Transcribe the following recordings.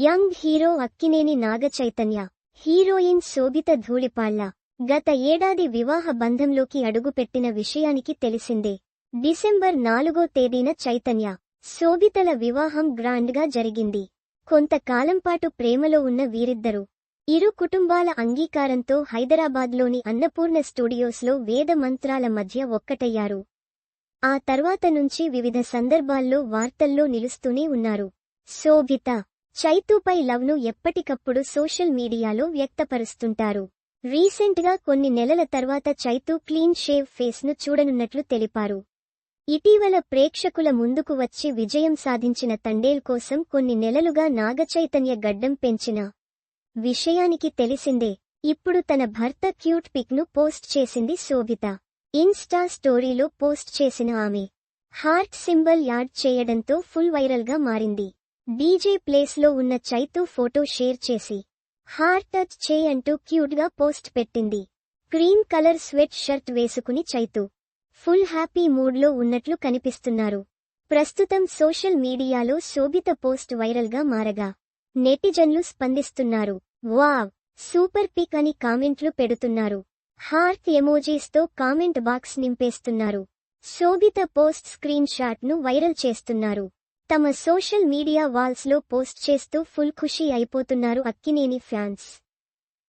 Young hero Akkineni Naga Chaitanya heroine Sobhita Dhulipala గత ఏడాది వివాహ బంధంలోకి అడుగుపెట్టిన విషయానికి తెలిసిందే. డిసెంబర్ నాలుగో తేదీన చైతన్య శోభితల వివాహం గ్రాండ్గా జరిగింది. కొంతకాలంపాటు ప్రేమలో ఉన్న వీరిద్దరూ ఇరు కుటుంబాల అంగీకారంతో హైదరాబాద్లోని అన్నపూర్ణ స్టూడియోస్లో వేద మంత్రాల మధ్య ఒక్కటయ్యారు. ఆ తర్వాత నుంచి వివిధ సందర్భాల్లో వార్తల్లో నిలుస్తూనే ఉన్నారు. శోభిత చైతూపై లవ్ను ఎప్పటికప్పుడు సోషల్ మీడియాలో వ్యక్తపరుస్తుంటారు. రీసెంట్గా కొన్ని నెలల తర్వాత చైతూ క్లీన్ షేవ్ ఫేస్ను చూడనున్నట్లు తెలిపారు. ఇటీవల ప్రేక్షకుల ముందుకు వచ్చి విజయం సాధించిన తండేల్ కోసం కొన్ని నెలలుగా నాగచైతన్య గడ్డం పెంచిన విషయానికి తెలిసిందే. ఇప్పుడు తన భర్త క్యూట్ పిక్ను పోస్ట్ చేసింది శోభిత. ఇన్స్టా స్టోరీలో పోస్ట్ చేసిన ఆమె. హార్ట్ సింబల్ యాడ్ చేయడంతో ఫుల్ వైరల్గా మారింది. డీజే ప్లేస్లో ఉన్న చైతు ఫోటో షేర్ చేసి హార్ట్ టచ్ చేయంటూ అంటూ క్యూట్గా పోస్ట్ పెట్టింది. క్రీమ్ కలర్ స్వెట్ షర్ట్ వేసుకుని చైతు ఫుల్ హ్యాపీ మూడ్లో ఉన్నట్లు కనిపిస్తున్నారు. ప్రస్తుతం సోషల్ మీడియాలో శోభిత పోస్ట్ వైరల్గా మారగా నెటిజన్లు స్పందిస్తున్నారు. వావ్! సూపర్ పిక్ అని కామెంట్లు పెడుతున్నారు. హార్ట్ ఎమోజీస్తో కామెంట్ బాక్స్ నింపేస్తున్నారు. శోభిత పోస్ట్ స్క్రీన్ షాట్ను వైరల్ చేస్తున్నారు. తమ సోషల్ మీడియా వాల్స్లో పోస్ట్ చేస్తూ ఫుల్ ఖుషీ అయిపోతున్నారు అక్కినేని ఫ్యాన్స్.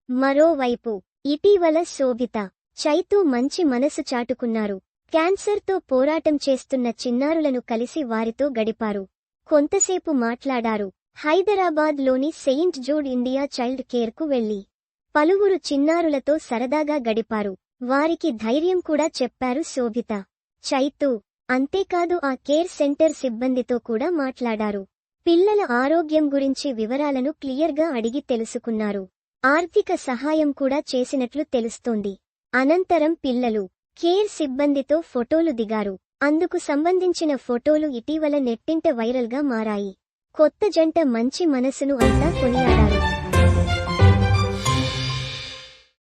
మరోవైపు ఇటీవల శోభిత చైతూ మంచి మనసు చాటుకున్నారు. క్యాన్సర్తో పోరాటం చేస్తున్న చిన్నారులను కలిసి వారితో గడిపారు. కొంతసేపు మాట్లాడారు. హైదరాబాద్లోని సెయింట్ జూడ్ ఇండియా చైల్డ్ కేర్కు వెళ్ళి పలువురు చిన్నారులతో సరదాగా గడిపారు. వారికి ధైర్యం కూడా చెప్పారు శోభిత. చైతూ అంతేకాదు ఆ కేర్ సెంటర్ సిబ్బందితో కూడా మాట్లాడారు. పిల్లల ఆరోగ్యం గురించి వివరాలను క్లియర్గా అడిగి తెలుసుకున్నారు. ఆర్థిక సహాయం కూడా చేసినట్లు తెలుస్తోంది. అనంతరం పిల్లలు కేర్ సిబ్బందితో ఫోటోలు దిగారు. అందుకు సంబంధించిన ఫోటోలు ఇటీవల నెట్టింట వైరల్గా మారాయి. కొత్త జంట మంచి మనసును అంతా కొనియాడారు.